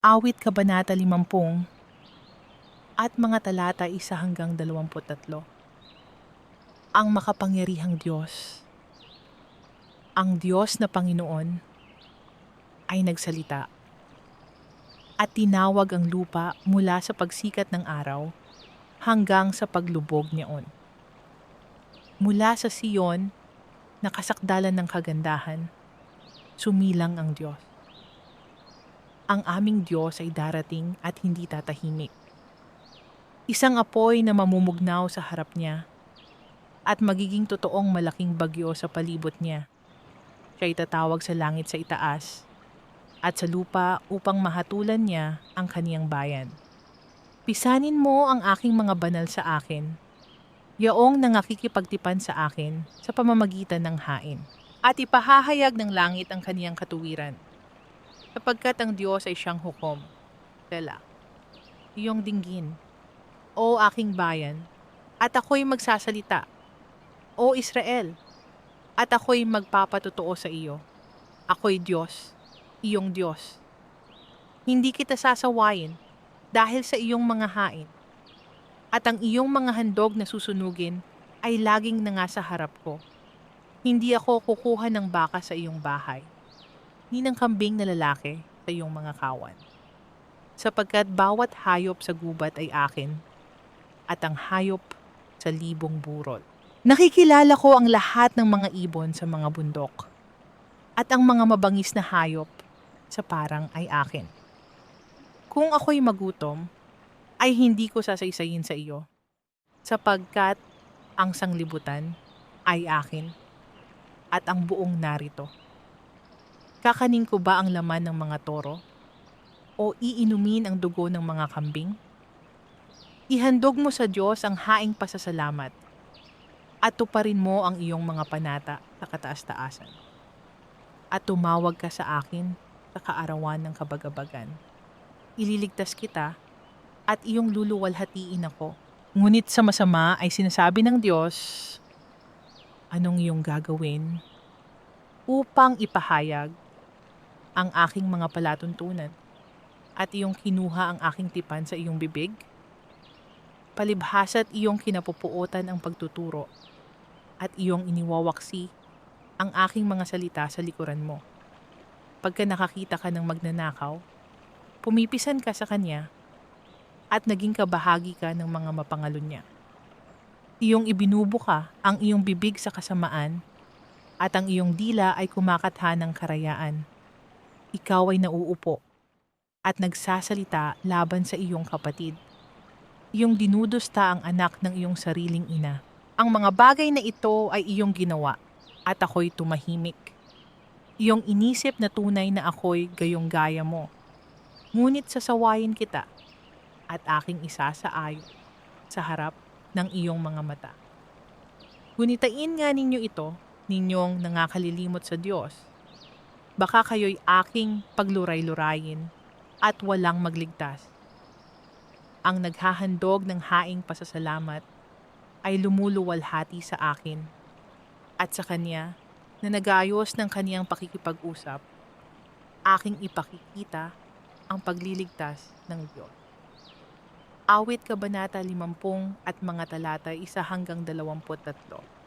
Awit Kabanata 50 at mga talata 1 hanggang 23. Ang makapangyarihang Diyos, ang Diyos na Panginoon, ay nagsalita at tinawag ang lupa mula sa pagsikat ng araw hanggang sa paglubog niyaon. Mula sa Siyon, nakasakdalan ng kagandahan, sumilang ang Diyos ang aming Diyos ay darating at hindi tatahimik. Isang apoy na mamumugnaw sa harap niya at magiging totoong malaking bagyo sa palibot niya. Siya tatawag sa langit sa itaas at sa lupa upang mahatulan niya ang kaniyang bayan. Pisanin mo ang aking mga banal sa akin, yaong nangakikipagtipan sa akin sa pamamagitan ng hain, at ipahahayag ng langit ang kaniyang katuwiran sapagkat ang Diyos ay siyang hukom. Tela, iyong dinggin, O aking bayan, at ako'y magsasalita, O Israel, at ako'y magpapatotoo sa iyo. Ako'y Diyos, iyong Diyos. Hindi kita sasawayin dahil sa iyong mga hain, at ang iyong mga handog na susunugin ay laging nanga sa harap ko. Hindi ako kukuha ng baka sa iyong bahay ni ng kambing na lalaki sa iyong mga kawan. Sapagkat bawat hayop sa gubat ay akin, at ang hayop sa libong burol. Nakikilala ko ang lahat ng mga ibon sa mga bundok, at ang mga mabangis na hayop sa parang ay akin. Kung ako'y magutom, ay hindi ko sasaysayin sa iyo, sapagkat ang sanglibutan ay akin, at ang buong narito. Kakanin ko ba ang laman ng mga toro? O iinumin ang dugo ng mga kambing? Ihandog mo sa Diyos ang haing pasasalamat at tuparin mo ang iyong mga panata sa kataas-taasan. At tumawag ka sa akin sa kaarawan ng kabagabagan. Ililigtas kita at iyong luluwalhatiin ako. Ngunit sa masama ay sinasabi ng Diyos, anong iyong gagawin upang ipahayag ang aking mga palatuntunan at iyong kinuha ang aking tipan sa iyong bibig? Palibhasa't iyong kinapupuotan ang pagtuturo at iyong iniwawaksi ang aking mga salita sa likuran mo. Pagka nakakita ka ng magnanakaw, pumipisan ka sa kanya at naging kabahagi ka ng mga mapangalon niya. Iyong ibinubuka ang iyong bibig sa kasamaan at ang iyong dila ay kumakatha ng karayaan ikaw ay nauupo at nagsasalita laban sa iyong kapatid. Iyong dinudusta ang anak ng iyong sariling ina. Ang mga bagay na ito ay iyong ginawa at ako'y tumahimik. Iyong inisip na tunay na ako'y gayong gaya mo. Ngunit sasawayin kita at aking isasaayo sa harap ng iyong mga mata. Gunitain nga ninyo ito, ninyong nangakalilimot sa Diyos, baka kayo'y aking pagluray-lurayin at walang magligtas. Ang naghahandog ng haing pasasalamat ay lumuluwalhati sa akin at sa kanya na nagayos ng kaniyang pakikipag-usap, aking ipakikita ang pagliligtas ng Diyos. Awit Kabanata 50 at mga talata 1 hanggang 23.